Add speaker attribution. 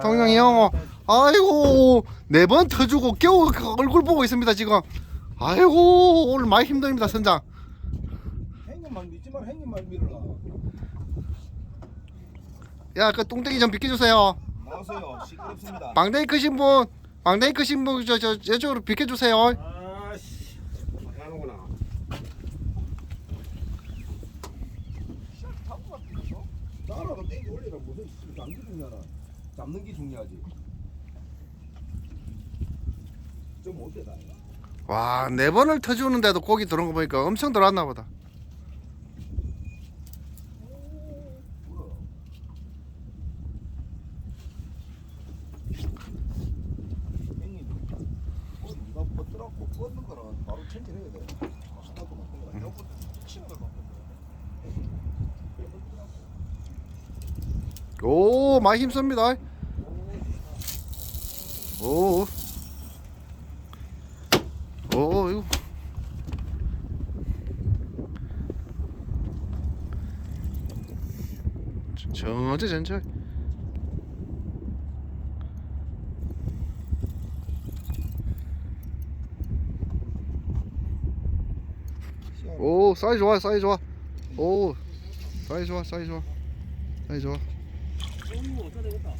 Speaker 1: 통영이 형, 아이고 네 번 터주고 겨우 그 얼굴 보고 있습니다 지금. 아이고 오늘 많이 힘듭니다 선장.
Speaker 2: 행님만 믿지 마 행님만 믿어라
Speaker 1: 야그 뚱땡이 좀 비켜주세요.
Speaker 2: 나오세요 시끄럽습니다
Speaker 1: 방댕이 크신 분, 방댕이 크신 분저저 이쪽으로 비켜주세요.
Speaker 2: 아씨 하는구나 나라도 땡기 올리라 무슨 게 중요하나 잡는 게 중요하지. 좀 못되다 이거
Speaker 1: 와네 번을 터주는데도 고기 들어온 거 보니까 엄청 들어왔나 보다.
Speaker 2: 불어 형님 뭐 누가 뻗더라고 뻗는 거는 바로 천천해야 돼 스타트 맞는 거야 여기부터 치는 걸 바꿔
Speaker 1: 오 많이 힘씁니다. 오. 오 이거. 천천히 천천히. 오 사이즈 좋아 사이즈 좋아. 오 사이즈 좋아 사이즈 좋아. 사이즈 좋아. 哦路这里有个岛